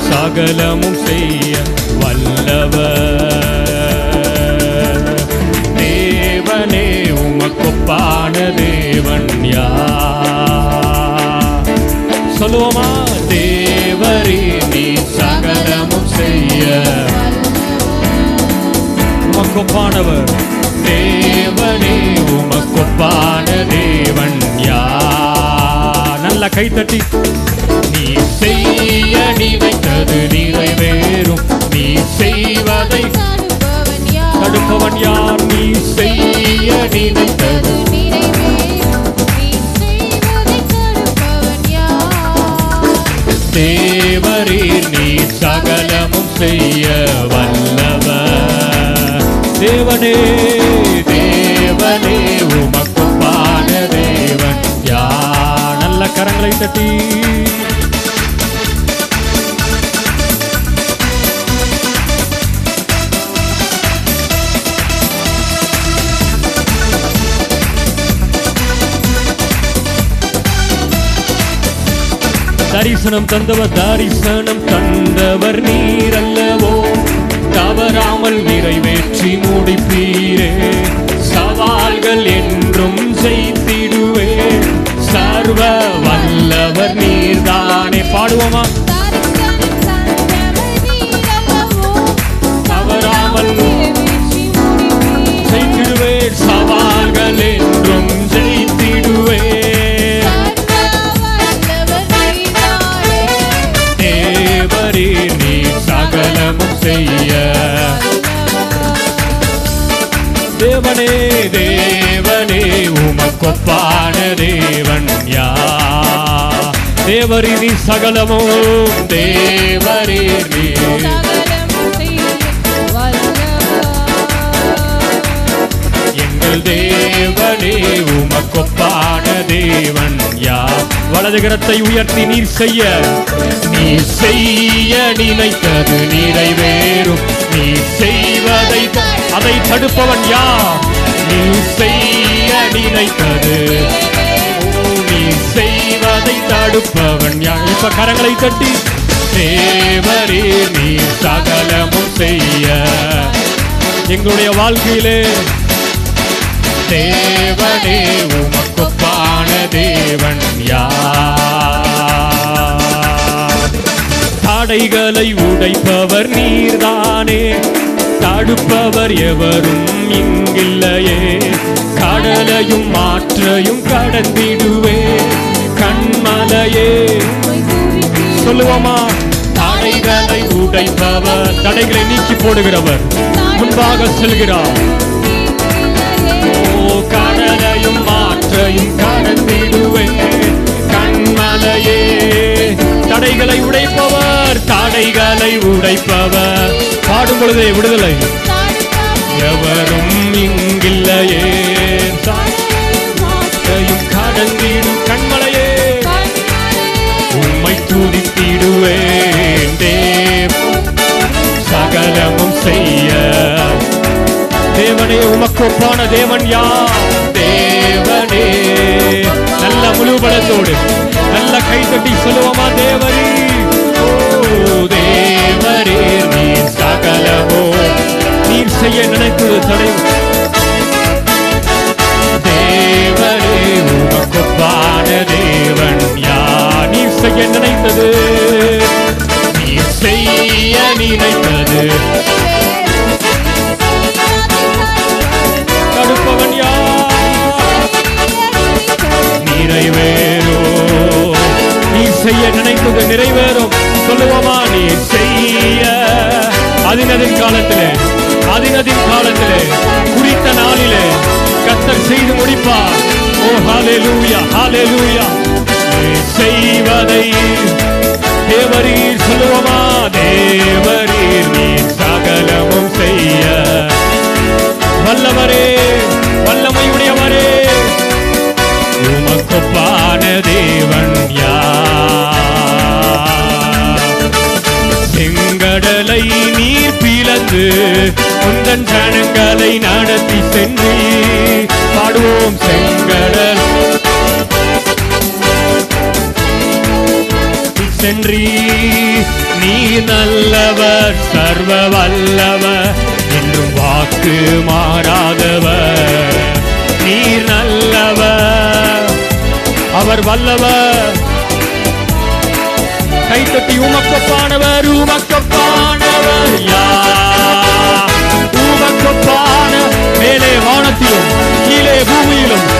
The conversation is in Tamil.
சகலமும் செய்ய வல்லவர். தேவனே உமக்கொப்பான தேவன் யா சொல்லுவோமா? தேவரே நீ சகலமும் செய்ய உமக்கொப்பானவர். தேவனே உமக்கொப்பான தேவன் யா நல்ல கைத்தட்டி நீ செய்ய நிறைவேறும். நீ செய்வதை தடுப்பவன் யார்? நீ செய்ய நினைத்தது தேவரீர் நீ சகலமும் செய்ய வல்லவர். தேவனே தேவனே உமக்குப்பான தேவன். யார்? நல்ல கரங்களை தட்டி தரிசனம் தந்தவர் தரிசனம் தந்தவர் நீர் அல்லவோ தவறாமல் நிறைவேற்றி முடிப்பீரே. சவால்கள் என்றும் செய்திடுவே. சர்வ வல்லவர் நீர்தானே. பாடுவோமா? செய்ய. தேவனே தேவனே உமக்கொப்பான தேவன் யா தேவரி சகலமோ சகலமும் எங்கள் தேவனே உமக்கொப்பான தேவன் வலதுகரத்தை உயர்த்தி நீர் செய்ய. நீ செய்ய நினைத்தது நிறைவேறும். நீ செய்வதை அதை தடுப்பவன் யார்? நீ செய்ய நினைத்தது. நீ செய்வதை தடுப்பவன் யார்? இப்ப கரங்களை தட்டி. தேவரே நீ சகலமும் செய்ய. எங்களுடைய வாழ்க்கையிலே தேவனே உமக்கு பான தேவன் யார்? தடைகளை உடைப்பவர் நீர்தானே. தடுப்பவர் எவரும் இங்கில்லையே. கடலையும் மாற்றையும் கடந்திடுவே. கண்மலையே. சொல்லுவோமா? தடைகளை உடைப்பவர். தடைகளை நீக்கி போடுகிறவர். முன்பாக செல்கிறார். ஓ கடலையும் மாற்றையும் கடந்திடுவே. கண்மலையே. தடைகளை உடைப்பவர். பாடும் பொழுதே விடுதலை. எவரும் இங்கில்லையே. தடையும் கடந்திடும் கண்மலையே. உம்மை துதித்திடுவேன் தேவ. சகலமும் செய்ய. தேவனே உமக்கொப்பான தேவன் யார்? தேவனே. நல்ல முழு பலத்தோடு நல்ல கை தட்டி சொல்லுவோமா தேவனே ஓ தேவரே நீர் சகலமோ. நீர் செய்ய நினைத்தது தடை தேவரே உமக்கொப்பான தேவன். யா நீர் செய்ய நினைத்தது? நீர் செய்ய நினைத்தது. தடுப்பவன் யார்? நிறைவேறோ நீ செய்ய நினைத்தது நிறைவேறும். சொல்லுவோமா? நீ செய்ய. அதினதின் காலத்திலே அதினதின் காலத்திலே குறித்த நாளிலே கத்தர் செய்து முடிப்பார். ஓ ஹாலே லூயா ஹாலே லூயா செய்வதை தேவரீர் சொல்லுவோமா? தேவர் உந்தன் ஜனங்களை நடத்தி சென்று பாடுவோம் செங்கடல். சென்றி நீ நல்லவர் சர்வ வல்லவர் என்றும் வாக்கு மாறாதவர். நீ நல்லவர் அவர் வல்லவர். கைத்தட்டி உமக்கப்பானவர் உமக்கப்பானவர் யார் 不为了。